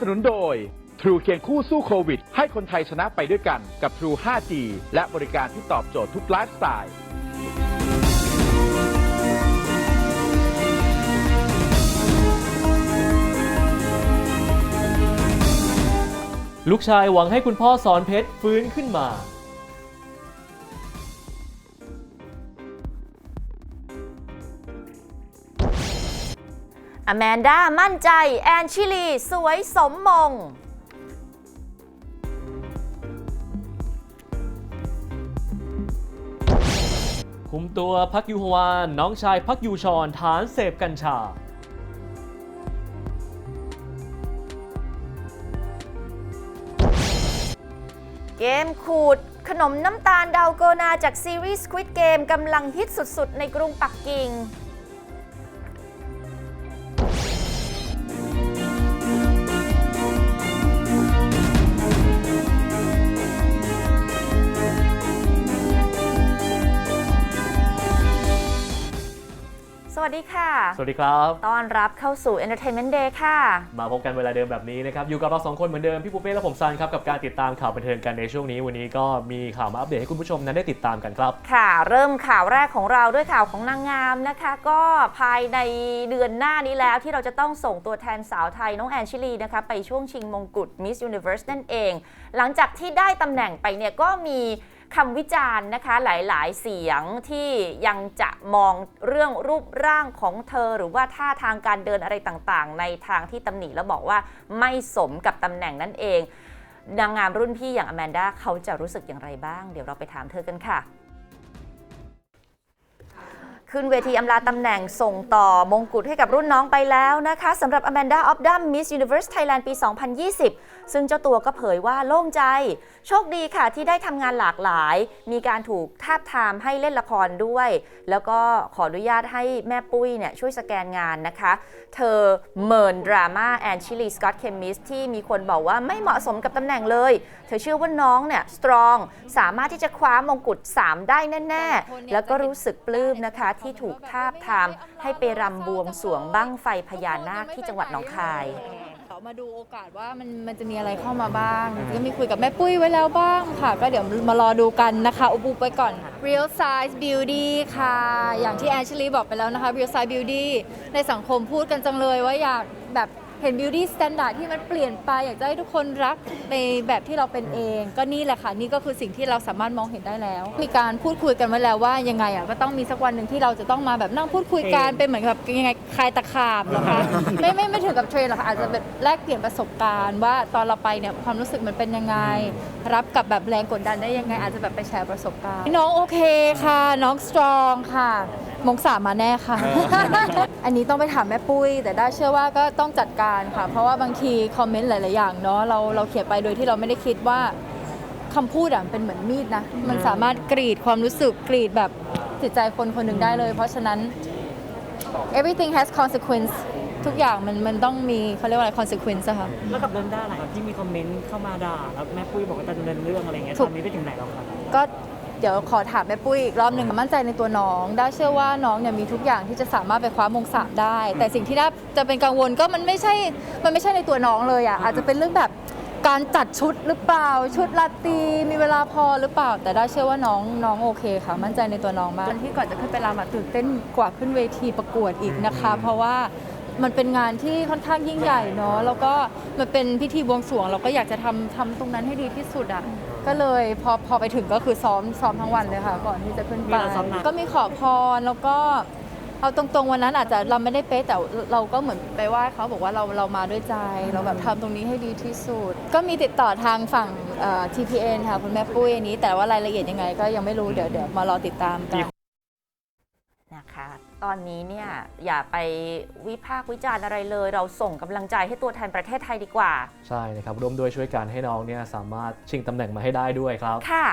สนุนโดย True เคียงคู่สู้โควิด ให้คนไทยชนะไปด้วยกันกับ True 5G และบริการที่ตอบโจทย์ทุกไลฟ์สไตล์ลูกชายหวังให้คุณพ่อสอนเพชรฟื้นขึ้นมา อแมนดามั่นใจ แอนชิลี สวยสมมง คุมตัวพักยูฮวาน น้องชายพักยูชอนฐานเสพกัญชา เกมขูด ขนมน้ำตาลดาวโกนาจากซีรีส์ Squid Game กำลังฮิตสุดๆ ในกรุงปักกิ่ง สวัสดีค่ะ สวัสดีครับต้อนรับเข้าสู่ Entertainment Day ค่ะ มาพบกันเวลาเดิมแบบนี้นะครับ อยู่กับเราสองคนเหมือนเดิม พี่ปูเป้และผมซันครับ กับการติดตามข่าวบันเทิงกันในช่วงนี้ วันนี้ก็มีข่าวมาอัปเดตให้คุณผู้ชมนั้นได้ติดตามกันครับ ค่ะ เริ่มข่าวแรกของเราด้วยข่าวของนางงามนะคะ ก็ภายในเดือนหน้านี้แล้วที่เราจะต้องส่งตัวแทนสาวไทยน้องแอนชิลีนะคะไปช่วงชิงมงกุฎ Miss Universe นั่นเอง หลังจากที่ได้ตำแหน่งไปเนี่ยก็มี คำวิจารณ์นะคะหลายๆ เสียงที่ยังจะมองเรื่องรูปร่างของเธอ หรือว่าท่าทางการเดินอะไรต่างๆ ในทางที่ตำหนิแล้วบอกว่าไม่สมกับตำแหน่งนั่นเองนางงามรุ่นพี่อย่างอแมนดาเขาจะรู้สึกอย่างไรบ้าง เดี๋ยวเราไปถามเธอกันค่ะ ขึ้นเวทีอำลาตำแหน่งส่งต่อมงกุฎให้กับรุ่นน้องไปแล้วนะคะสำหรับ Amanda of d u m Miss Universe Thailand ปี 2020 ซึ่งเจ้าตัวก็เผยว่าโล่งใจ โชคดีค่ะที่ได้ทำงานหลากหลาย มีการถูกทาบทามให้เล่นละครด้วย แล้วก็ขออนุญาตให้แม่ปุ้ยเนี่ยช่วยสแกนงานนะคะ เธอเมินดราม่าแอนชิลีสกอตเคมิสที่มีคนบอกว่าไม่เหมาะสมกับตำแหน่งเลย เธอเชื่อว่าน้องเนี่ยสตรองสามารถที่จะคว้ามงกุฎ3 ได้แน่ ๆ แล้วก็รู้สึกปลื้มนะคะที่ถูกทาบทาม ให้ไปรำบวงสรวงบั้งไฟพญานาคที่จังหวัดหนองคาย เขามาดูโอกาสว่ามันมันจะมีอะไรเข้ามาบ้าง ก็มีคุยกับแม่ปุ้ยไว้แล้วบ้างค่ะ ก็เดี๋ยวมารอดูกันนะคะอุบุไปก่อน Real Size Beauty ค่ะ อย่างที่แอนชลีบอกไปแล้วนะคะ Real Size Beauty ในสังคมพูดกันจังเลยว่าอยากแบบ เห็น beauty standard ที่มันเปลี่ยนไปอยากจะให้ทุกคนรักในแบบที่เราเป็นเอง ก็นี่แหละค่ะนี่ก็คือสิ่งที่เราสามารถมองเห็นได้แล้ว มีการพูดคุยกันไว้แล้วว่ายังไงอะก็ต้องมีสักวันหนึ่งที่เราจะต้องมาแบบนั่งพูดคุยกันเป็นเหมือนกับยังไงคลายตะขาบเหรอคะไม่ไม่ไม่ถึงกับเทรนหรอกค่ะอาจจะแบบแลกเปลี่ยนประสบการณ์ ว่าตอนเราไปเนี่ยความรู้สึกมันเป็นยังไง รับกับแบบแรงกดดันได้ยังไงอาจจะแบบไปแชร์ประสบการณ์ น้องโอเคค่ะ น้องสตรองค่ะ มงสามมาแน่ค่ะ อันนี้ต้องไปถามแม่ปุ้ย แต่ได้เชื่อว่าก็ต้องจัดการค่ะ เพราะว่าบางทีคอมเมนต์หลาย ๆ อย่างเนาะเราเราเขียนไปโดยที่เราไม่ได้คิดว่าคำพูดอะมันเป็นเหมือนมีดนะ มันสามารถกรีดความรู้สึกกรีดแบบจิตใจคนคนหนึ่งได้เลย เพราะฉะนั้น everything has consequence ทุกอย่างมันมันต้องมีเขาเรียกว่าอะไร consequence อะค่ะ แล้วกับเรื่องด้านอะไรครับที่มีคอมเมนต์เข้ามาด่าแล้วแม่ปุ้ยบอกว่าจะดำเนินเรื่องอะไรเงี้ยถูกตอนนี้ไปถึงไหนแล้วครับ ก็ เดี๋ยวขอถามแม่ปุ้ยอีกรอบหนึ่งมั่นใจในตัวน้องได้เชื่อว่าน้องเนี่ยมีทุกอย่างที่จะสามารถไปคว้ามงสามได้ แต่สิ่งที่น่าจะเป็นกังวลก็มันไม่ใช่มันไม่ใช่ในตัวน้องเลยอะอาจจะเป็นเรื่องแบบการจัดชุดหรือเปล่าชุดลาตรีมีเวลาพอหรือเปล่า แต่ได้เชื่อว่าน้องน้องโอเคค่ะ มั่นใจในตัวน้องมากที่ก่อนจะขึ้นไปรำอะตื่นเต้นกว่าขึ้นเวทีประกวดอีกนะคะ เพราะว่า มันเป็นงานที่ค่อนข้างยิ่งใหญ่เนาะแล้วก็มันเป็นพิธีบวงสรวง เราก็อยากจะทำทำตรงนั้นให้ดีที่สุดอะก็เลยพอพอไปถึงก็คือซ้อมซ้อมทั้งวันเลยค่ะ ก่อนที่จะขึ้นมีไปอะไรซ้อมหนักก็มีขอพรแล้วก็ เอาตรงๆวันนั้นอาจจะเราไม่ได้เป๊ะแต่เราก็เหมือนไปไหว้เขาบอกว่าเราเรามาด้วยใจ เราแบบทำตรงนี้ให้ดีที่สุด ก็มีติดต่อทางฝั่งเอ่อ TPN ค่ะคุณแม่ปุ้ยอันนี้ แต่ว่ารายละเอียดยังไงก็ยังไม่รู้เดี๋ยวเดี๋ยวมารอติดตามกัน นะคะ ตอนนี้เนี่ยอย่าไปวิพากษ์วิจารณ์อะไรเลย เราส่งกำลังใจให้ตัวแทนประเทศไทยดีกว่า ใช่นะครับร่วมด้วยช่วยกันให้น้องเนี่ยสามารถชิงตำแหน่งมาให้ได้ด้วยครับ ค่ะ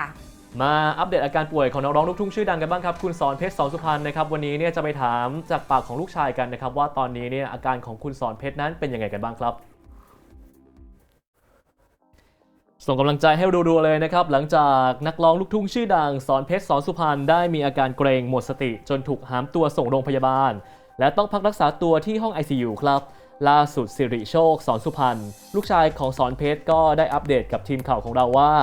มาอัปเดตอาการป่วยของนักร้องลูกทุ่งชื่อดังกันบ้างครับ คุณสอนเพชรสอนสุพรรณนะครับวันนี้เนี่ยจะไปถามจากปากของลูกชายกันนะครับว่าตอนนี้เนี่ยอาการของคุณสอนเพชรนั้นเป็นยังไงกันบ้างครับ ส่งกำลังใจให้รัวๆเลยนะครับ หลังจากนักร้องลูกทุ่งชื่อดังสอนเพชรสอนสุพรรณได้มีอาการเกรงหมดสติ จนถูกหามตัวส่งโรงพยาบาล และต้องพักรักษาตัวที่ห้อง ICU ครับ ล่าสุดสิริโชค สอนสุพรรณลูกชายของสอนเพชรก็ได้อัปเดตกับทีมข่าวของเราว่า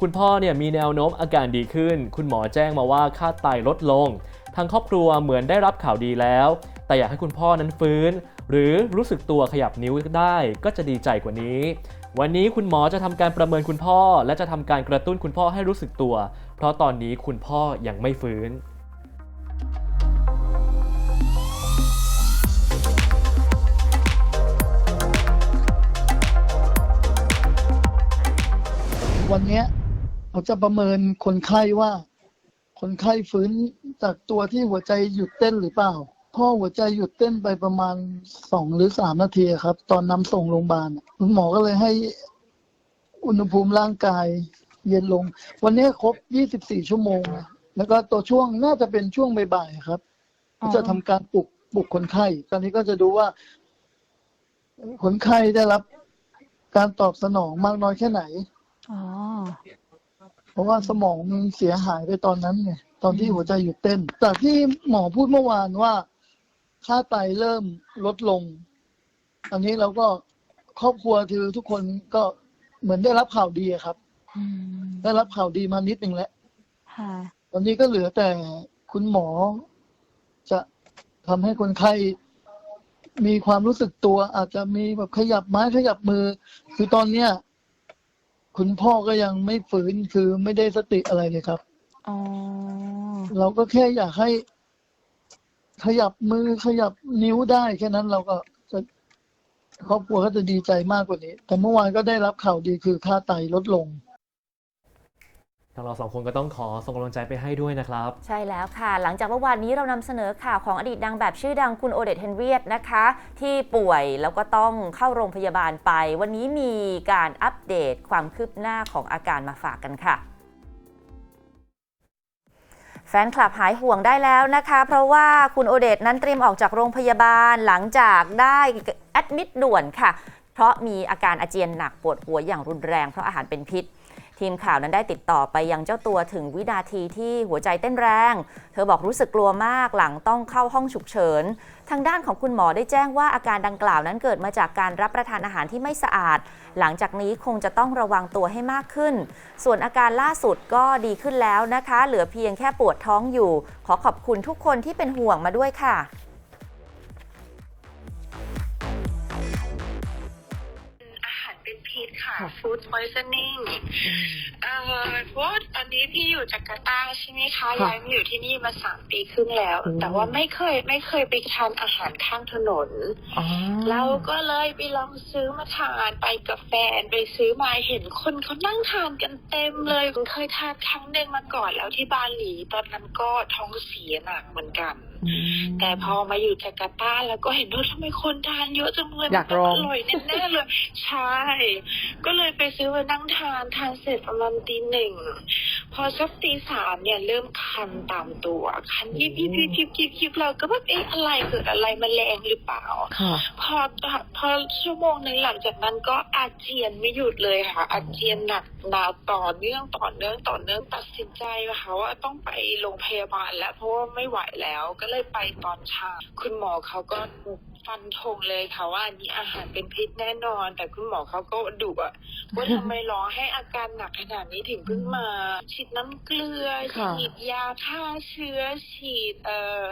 คุณพ่อเนี่ยมีแนวโน้มอาการดีขึ้น คุณหมอแจ้งมาว่าค่าไตลดลง ทางครอบครัวเหมือนได้รับข่าวดีแล้ว แต่อยากให้คุณพ่อนั้นฟื้น หรือรู้สึกตัวขยับนิ้วได้ก็จะดีใจกว่านี้ วันนี้คุณหมอจะทำการประเมินคุณพ่อ และจะทำการกระตุ้นคุณพ่อให้รู้สึกตัว เพราะตอนนี้คุณพ่อยังไม่ฟื้น วันนี้เราจะประเมินคนไข้ว่า คนไข้ฟื้นจากตัวที่หัวใจหยุดเต้นหรือเปล่า พ่อหัวใจหยุดเต้นไปประมาณสองหรือสามนาทีครับ ตอนนำส่งโรงพยาบาลคุณหมอก็เลยให้อุณหภูมิร่างกาย เย็นลง วันนี้ครบ24ชั่วโมง แล้วก็ตัวช่วงน่าจะเป็นช่วงบ่ายๆครับอ๋อจะทำการปลุกปลุกคนไข้ ตอนนี้ก็จะดูว่า คนไข้ได้รับการตอบสนองมากน้อยแค่ไหนอ๋อเพราะว่าสมองมันเสียหายไปตอนนั้นไงตอนที่หัวใจหยุดเต้น จากที่หมอพูดเมื่อวานว่า ค่าไตเริ่มลดลง อันนี้เราก็ครอบครัวคือทุกคนก็เหมือนได้รับข่าวดีอะครับ อืมได้รับข่าวดีมานิดนึงแล้ว ค่ะ ตอนนี้ก็เหลือแต่คุณหมอ จะทำให้คนไข้มีความรู้สึกตัว อาจจะมีแบบขยับไม้ขยับมือ คือตอนเนี้ย คุณพ่อก็ยังไม่ฟื้นคือไม่ได้สติอะไรเลยครับ อ๋อ เราก็แค่อยากให้ ขยับมือขยับนิ้วได้แค่นั้นเราก็จะครอบครัวก็จะดีใจมากกว่านี้ แต่เมื่อวานก็ได้รับข่าวดีคือค่าไตลดลง ทางเราสองคนก็ต้องขอส่งกำลังใจไปให้ด้วยนะครับ ใช่แล้วค่ะ หลังจากเมื่อวานนี้เรานำเสนอข่าวของอดีตนางแบบชื่อดังคุณโอเดตเฮนเรียตนะคะ ที่ป่วยแล้วก็ต้องเข้าโรงพยาบาลไป วันนี้มีการอัปเดตความคืบหน้าของอาการมาฝากกันค่ะ แฟนคลับหายห่วงได้แล้วนะคะ เพราะว่าคุณโอเดตนั้นเตรียมออกจากโรงพยาบาลหลังจากได้แอดมิดด่วนค่ะ เพราะมีอาการอาเจียนหนักปวดหัวอย่างรุนแรงเพราะอาหารเป็นพิษ ทีมข่าวนั้นได้ติดต่อไปยังเจ้าตัวถึงวินาทีที่หัวใจเต้นแรง เธอบอกรู้สึกกลัวมากหลังต้องเข้าห้องฉุกเฉิน ทางด้านของคุณหมอได้แจ้งว่าอาการดังกล่าวนั้นเกิดมาจากการรับประทานอาหารที่ไม่สะอาด หลังจากนี้คงจะต้องระวังตัวให้มากขึ้น ส่วนอาการล่าสุดก็ดีขึ้นแล้วนะคะ เหลือเพียงแค่ปวดท้องอยู่ ขอขอบคุณทุกคนที่เป็นห่วงมาด้วยค่ะ ค่ะ food poisoning เอ่อเพราะว่าตอนนี้พี่อยู่จาการ์ตาใช่ไหมคะย้ายมาอยู่ที่นี่มาสามปีครึ่งแล้ว แต่ว่าไม่เคยไม่เคยไปทานอาหารข้างถนนเราก็เลยไปลองซื้อมาทานไปกับแฟนไปซื้อมาเห็นคนเขานั่งทานกันเต็มเลยเคยทานครั้งหนึ่งมาก่อนแล้วที่บาหลีตอนนั้นก็ท้องเสียหนักเหมือนกัน แต่พอมาอยู่จาการ์ตาแล้วก็เห็นว่าทำไมคนทานเยอะจังเลยอยากลองมันอร่อยแน่ๆเลย ใช่ ก็เลยไปซื้อมานั่งทานทานเสร็จประมาณตีหนึ่งพอสักตีสามเนี่ยเริ่มคันตามตัว คันยิบยิบยิบยิบยิบยิบเราก็แบบเอ๊ะอะไรเกิดอะไรมาแรงหรือเปล่าค่ะพอพอชั่วโมงหนึ่งหลังจากนั้นก็อาเจียนไม่หยุดเลยค่ะ อาเจียนหนักหนาต่อเนื่องต่อเนื่องต่อเนื่องตัดสินใจค่ะว่าต้องไปโรงพยาบาลแล้วเพราะว่าไม่ไหวแล้วก็เลยไปตอนเช้าคุณหมอเขาก็ฟันธงเลยค่ะว่าอันนี้อาหารเป็นพิษแน่นอน แต่คุณหมอเขาก็ดุอะว่าทำไมรอให้อาการหนักขนาดนี้ถึงเพิ่งมา ฉีดน้ำเกลือค่ะฉีดยาฆ่าเชื้อฉีดเอ่อ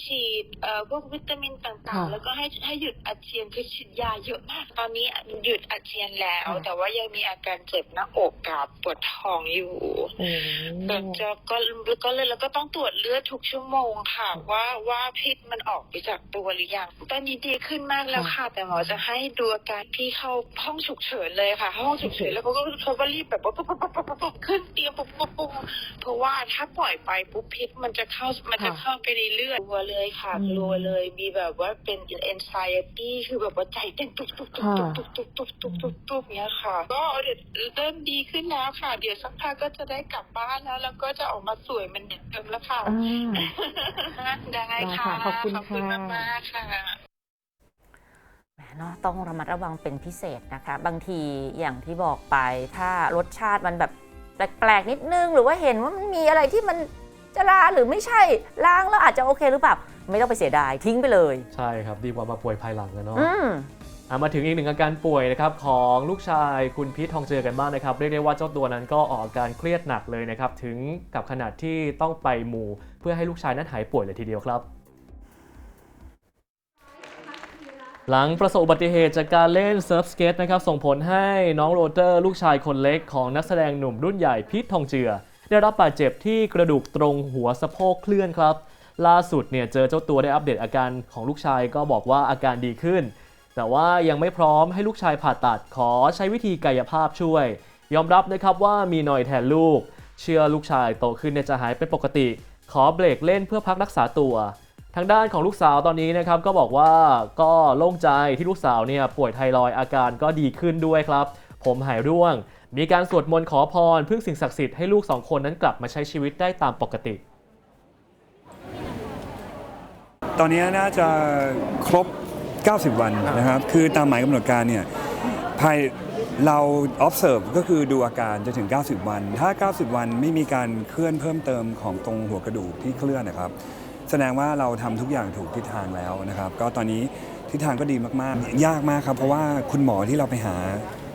ฉีดเอ่อพวกวิตามินต่างค่ะๆแล้วก็ให้ให้หยุดอาเจียนคือฉีดยาเยอะมากตอนนี้หยุดอาเจียนแล้วค่ะแต่ว่ายังมีอาการเจ็บหน้าอกกับปวดท้องอยู่โอ้แต่จะก็ก็เลยแล้วก็ต้องตรวจเลือดทุกชั่วโมงค่ะ ว่าว่าพิษมันออกไปจากตัวหรือยังตอนนี้ดีขึ้นมากแล้วค่ะ แต่หมอจะให้ดูอาการพี่เข้าห้องฉุกเฉินเลยค่ะ ห้องฉุกเฉินแล้วเขาก็เขาก็รีบแบบว่าปุ๊บปุ๊บปุ๊บปุ๊บปุ๊บขึ้นเตียงปุ๊บปุ๊บปุ๊บเพราะว่าถ้าปล่อยไปปุ๊บพิษมันจะเข้ามันจะเข้าไปในเลือดกลัวเลยค่ะกลัวเลยมีแบบว่าเป็น anxiety คือแบบว่าใจเต้นตุกตุกตุกตุกตุกตุกตุกตุกตุกเนี้ยค่ะ ก็เดี๋ยวเริ่มดีขึ้นแล้วค่ะ เดี๋ยวสักพักก็จะได้กลับบ้านแล้ว แล้วก็จะออกมาสวยเหมันเดิมแล้วค่ะอ่าได้ค่ะได้ค่ะขอบคุณขอบคุณค่ะมากๆค่ะแหมเนาะต้องระมัดระวังเป็นพิเศษนะคะ บางทีอย่างที่บอกไปถ้ารสชาติมันแบบแปลกๆนิดนึง หรือว่าเห็นว่ามันมีอะไรที่มัน จะลาหรือไม่ใช่ล้างแล้วอาจจะโอเคหรือเปล่าไม่ต้องไปเสียดายทิ้งไปเลยใช่ครับดีกว่ามาป่วยภายหลังนะเนาะอืม อะมาถึงอีกหนึ่งอาการป่วยนะครับของลูกชายคุณพีททองเจือกันบ้างนะครับ เรียกได้ว่าเจ้าตัวนั้นก็ออกอาการเครียดหนักเลยนะครับ ถึงกับขนาดที่ต้องไปหมู่ เพื่อให้ลูกชายนั้นหายป่วยเลยทีเดียวครับ หลังประสบอุบัติเหตุจากการเล่นเซิร์ฟสเก็ตนะครับส่งผลให้น้องโรเตอร์ ลูกชายคนเล็กของนักแสดงหนุ่มรุ่นใหญ่พีททองเจือ ได้รับบาดเจ็บที่กระดูกตรงหัวสะโพกเคลื่อนครับ ล่าสุดเนี่ยเจอเจ้าตัวได้อัปเดตอาการของลูกชายก็บอกว่าอาการดีขึ้น แต่ว่ายังไม่พร้อมให้ลูกชายผ่าตัดขอใช้วิธีกายภาพช่วย ยอมรับนะครับว่ามีหน่อยแทนลูก เชื่อลูกชายโตขึ้นเนี่ยจะหายเป็นปกติ ขอเบรกเล่นเพื่อพักรักษาตัวทางด้านของลูกสาวตอนนี้นะครับก็บอกว่าก็โล่งใจที่ลูกสาวเนี่ยป่วยไทรอยด์อาการก็ดีขึ้นด้วยครับ ผมหายร่วง มีการสวดมนต์ขอพรพึ่งสิ่งศักดิ์สิทธิ์ให้ลูกสองคนนั้นกลับมาใช้ชีวิตได้ตามปกติ ตอนนี้น่าจะครบ 90 วันนะครับ คือตามหมายกำหนดการเนี่ยภายเรา observe ก็คือดูอาการจะถึง 90 วัน ถ้า 90 วันไม่มีการเคลื่อนเพิ่มเติมของตรงหัวกระดูกที่เคลื่อนนะครับ แสดงว่าเราทำทุกอย่างถูกทิศทางแล้วนะครับ ก็ตอนนี้ทิศทางก็ดีมากๆ ยากมากครับ เพราะว่าคุณหมอที่เราไปหา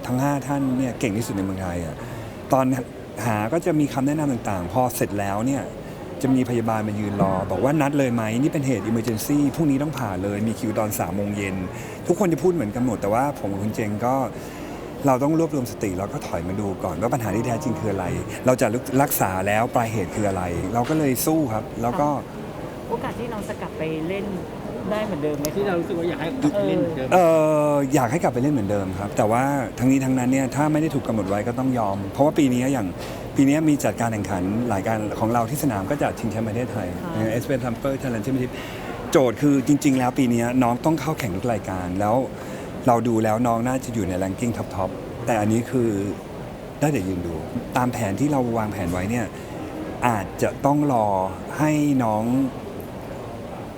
ทั้ง 5 ท่านเนี่ยเก่งที่สุดในเมืองไทยอะตอนหาก็จะมีคำแนะนำต่างๆ พอเสร็จแล้วเนี่ยจะมีพยาบาลมายืนรอ บอกว่านัดเลยไหมนี่เป็นเหตุ emergency พรุ่งนี้ต้องผ่าเลยมีคิวตอน3ามโมงเย็นทุกคนจะพูดเหมือนกันหมดแต่ว่าผมกับคุณเจงก็เราต้องรวบรวมสติแล้วก็ถอยมาดูก่อนว่าปัญหาที่แท้จริงคืออะไร เราจะรักษาแล้วปลายเหตุคืออะไร เราก็เลยสู้ครับ แล้วก็โอกาสที่น้องจะกลับไปเล่น ได้เหมือนเดิมไหมที่เรารู้สึกว่าอยากให้เล่นเดิมเอออยากให้กลับไปเล่นเหมือนเดิมครับ แต่ว่าทั้งนี้ทั้งนั้นเนี่ยถ้าไม่ได้ถูกกำหนดไว้ก็ต้องยอม เพราะว่าปีนี้อย่างปีนี้มีจัดการแข่งขันหลายการของเราที่สนามก็จัดชิงแชมป์ประเทศไทยเอสเปนทัมเปอร์ทัลเลนชิมทิปโจทย์คือจริง ๆ แล้วปีนี้น้องต้องเข้าแข่งทุกรายการแล้วเราดูแล้วน้องน่าจะอยู่ในแรงกิ้งท็อปๆแต่อันนี้คือได้แต่ยืนดู ตามแผนที่เราวางแผนไว้เนี่ยอาจจะต้องรอให้น้อง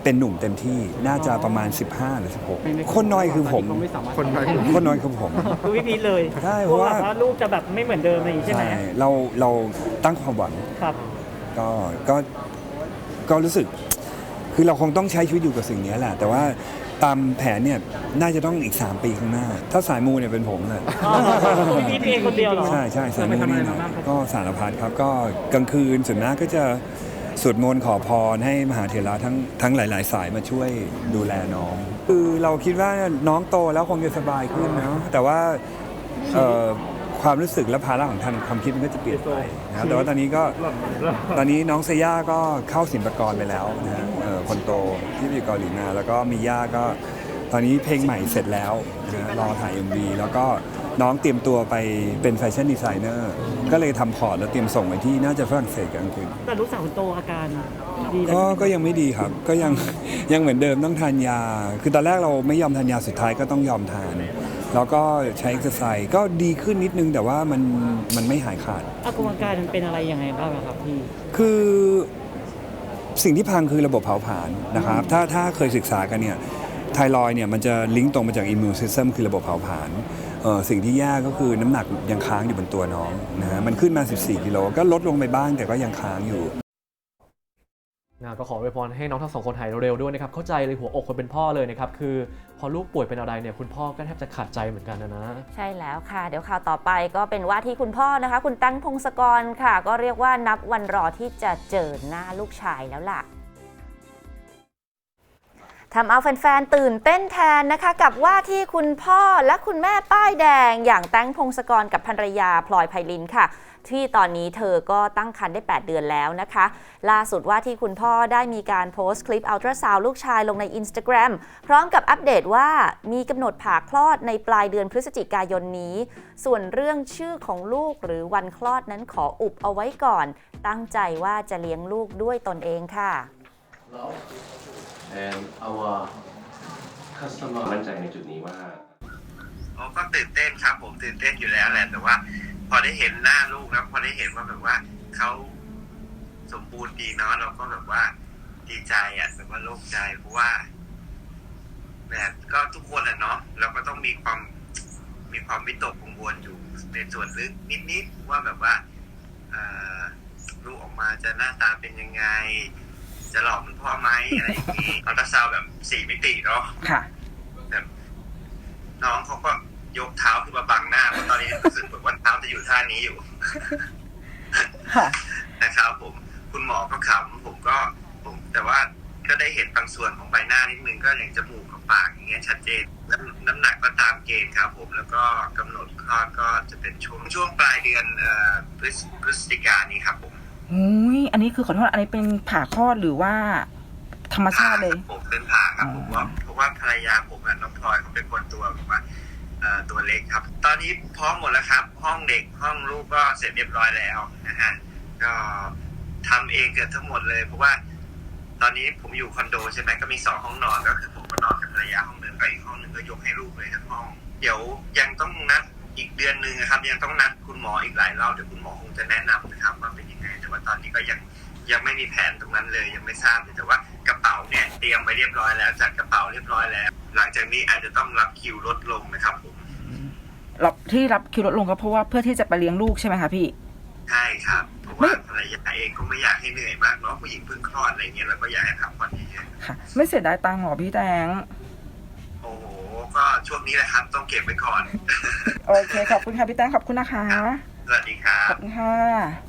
เป็นหนุ่มเต็มที่น่าจะประมาณ 15 หรือ 16 คนน้อยคือผมคนน้อยคือคนน้อยคือผม คือพี่พีทเลยใช่เพกลัราะวว่า แบบว่าลูกจะแบบไม่เหมือนเดิมอะไรอย่างงี้ใช่ไหมเราเราตั้งความหวัง ครับ ก็ก็ก็รู้สึก คือเราคงต้องใช้ชีวิตอยู่กับสิ่งนี้แหละ แต่ว่าตามแผนเนี่ยน่าจะต้องอีก 3 ปีข้างหน้า ถ้าสายมูเนี่ยเป็นผมแหละอ๋อพี่พีทเองคนเดียวเหรอ ใช่ใช่สายมูนี่นะก็สารพัดครับ ก็กลางคืนส่วนมากก็จะ สวดมนต์ขอพรให้มหาเถระทั้งทั้งหลาย ๆ สายมาช่วยดูแลน้อง คือเราคิดว่าน้องโตแล้วคงจะสบายขึ้นนะแต่ว่าเอ่อความรู้สึกและภาระของท่านความคิดมันก็จะเปลี่ยนไปนะครับแต่ว่าตอนนี้ก็ตอนนี้น้องเซย่าก็เข้าศิลปากรไปแล้วนะฮะเอ่อคนโตที่อยู่เกาหลีมาแล้วก็มีย่าก็ตอนนี้เพลงใหม่เสร็จแล้วนะฮะรอถ่าย MV แล้วก็ น้องเตรียมตัวไปเป็นแฟชั่นดีไซเนอร์ก็เลยทำพอร์ตแล้วเตรียมส่งไปที่น่าจะฝรั่งเศสกับอังกฤษแต่ลูกสาวคนโตอาการดีแล้วก็ก็ยังไม่ดีครับ ก็ยังยังเหมือนเดิมต้องทานยา คือตอนแรกเราไม่ยอมทานยาสุดท้ายก็ต้องยอมทาน แล้วก็ใช้เอ็กซ์ไซส์ก็ดีขึ้นนิดนึงแต่ว่ามันมันไม่หายขาด อาการการมันเป็นอะไรยังไงบ้างอะครับพี่ คือสิ่งที่พังคือระบบเผาผลาญนะครับ ถ้าถ้าเคยศึกษากันเนี่ยไทรอยด์เนี่ยมันจะลิงก์ตรงมาจากอิมมูนซิสเ e มคือระบบเผาผลาญเอ่อสิ่งที่แย่ก็คือน้ำหนักยังค้างอยู่บนตัวน้องนะฮะมันขึ้นมา 14 กิโลก็ลดลงไปบ้างแต่ก็ยังค้างอยู่นะก็ขออวยพรให้น้องทั้งสองคนหายเร็วๆด้วยนะครับ เข้าใจเลยหัวอกคนเป็นพ่อเลยนะครับ คือพอลูกป่วยเป็นอะไรเนี่ยคุณพ่อก็แทบจะขาดใจเหมือนกันนะนะ ใช่แล้วค่ะ เดี๋ยวข่าวต่อไปก็เป็นว่าที่คุณพ่อนะคะ คุณตั้งพงศกรค่ะ ก็เรียกว่านับวันรอที่จะเจอหน้าลูกชายแล้วล่ะ ทำเอาแฟนๆ ตื่นเต้นแทนนะคะกับว่าที่คุณพ่อและคุณแม่ป้ายแดง อย่างแตงพงศกรกับภรรยาพลอยไพลินค่ะ ที่ตอนนี้เธอก็ตั้งครรภ์ได้ 8 เดือนแล้วนะคะ ล่าสุดว่าที่คุณพ่อได้มีการโพสต์คลิปอัลตราซาวลูกชายลงใน Instagram พร้อมกับอัปเดตว่ามีกำหนดผ่าคลอดในปลายเดือนพฤศจิกายนนี้ ส่วนเรื่องชื่อของลูกหรือวันคลอดนั้นขออุบเอาไว้ก่อน ตั้งใจว่าจะเลี้ยงลูกด้วยตนเองค่ะ and our customer มั่นใจในจุดนี้ว่า อ๋อก็ตื่นเต้นครับ ผมตื่นเต้นอยู่แล้วแหละแต่ว่า พอได้เห็นหน้าลูกแล้วพอได้เห็นว่าแบบว่าเขาสมบูรณ์ดีเนาะเราก็แบบว่าดีใจอะแบบว่าโล่งใจเพราะว่าแบบก็ทุกคนอะเนาะเราก็ต้องมีความมีความวิตกกังวลอยู่ในส่วนลึกนิดๆว่าแบบว่าเอ่อลูกออกมาจะหน้าตาเป็นยังไง จะหล่อเหมือนพ่อไหมอะไรอย่างนี้อัลตราซาวด์แบบสี่มิติเนาะค่ะแบบน้องเขาก็ยกเท้าขึ้นมาบังหน้าเพราะตอนนี้รู้สึกเหมือนว่าเท้าจะอยู่ท่านี้อยู่ค่ะนะครับผม คุณหมอก็ขำผมก็ผม แต่ว่าก็ได้เห็นบางส่วนของใบหน้านิดนึงก็อย่างจมูกกับปากอย่างเงี้ยชัดเจนน้ำน้ำหนักก็ตามเกณฑ์ครับผมแล้วก็กำหนดคลอดก็จะเป็นช่วงช่วงปลายเดือนเอ่อพฤศพฤศจิกายนนี้ครับผม อุ้ยอันนี้คือขอโทษอันนี้เป็นผ่าคลอดหรือว่า ธรรมชาติเลย ผมเป็นผ่าครับอ๋อผมว่าเพราะว่าภรรยาผมอะน้องพลอยเขาเป็นคนตัวแบบว่าเอ่อตัวเล็กครับ ตอนนี้พร้อมหมดแล้วครับ ห้องเด็กห้องลูกก็เสร็จเรียบร้อยแล้วนะฮะก็ทำเองเกือบทั้งหมดเลยเพราะว่า ตอนนี้ผมอยู่คอนโดใช่ไหมก็มีสองห้องนอนก็คือผมก็นอนกับภรรยาห้องหนึ่งก็อีกห้องหนึ่งก็ยกให้ลูกเลยทั้งห้อง เดี๋ยวยังต้องนัดอีกเดือนหนึ่งนะครับ ยังต้องนัดคุณหมออีกหลายรอบเดี๋ยวคุณหมอคงจะแนะนำนะครับว่าเป็นยังไง แต่ว่าตอนนี้ก็ยังยังไม่มีแผนตรงนั้นเลยยังไม่ทราบเลยแต่ว่ากระเป๋าเนี่ยเตรียมไปเรียบร้อยแล้วจัดกระเป๋าเรียบร้อยแล้ว หลังจากนี้อาจจะต้องรับคิวลดลงนะครับผมรับที่รับคิวลดลงก็เพราะว่าเพื่อที่จะไปเลี้ยงลูกใช่ไหมคะพี่ใช่ครับเพราะว่าภรรยาเองก็ไม่อยากให้เหนื่อยมากเนาะผู้หญิงเพิ่งคลอดอะไรเงี้ยเราก็อยากให้พักผ่อนเยอะค่ะ ไม่เสียดายตังค์หรอพี่แตงๆโอ้โหก็ช่วงนี้แหละครับต้องเก็บไว้ก่อน โอเคขอบคุณค่ะพี่แตงขอบคุณนะคะ สวัสดีครับขอบคุณค่ะ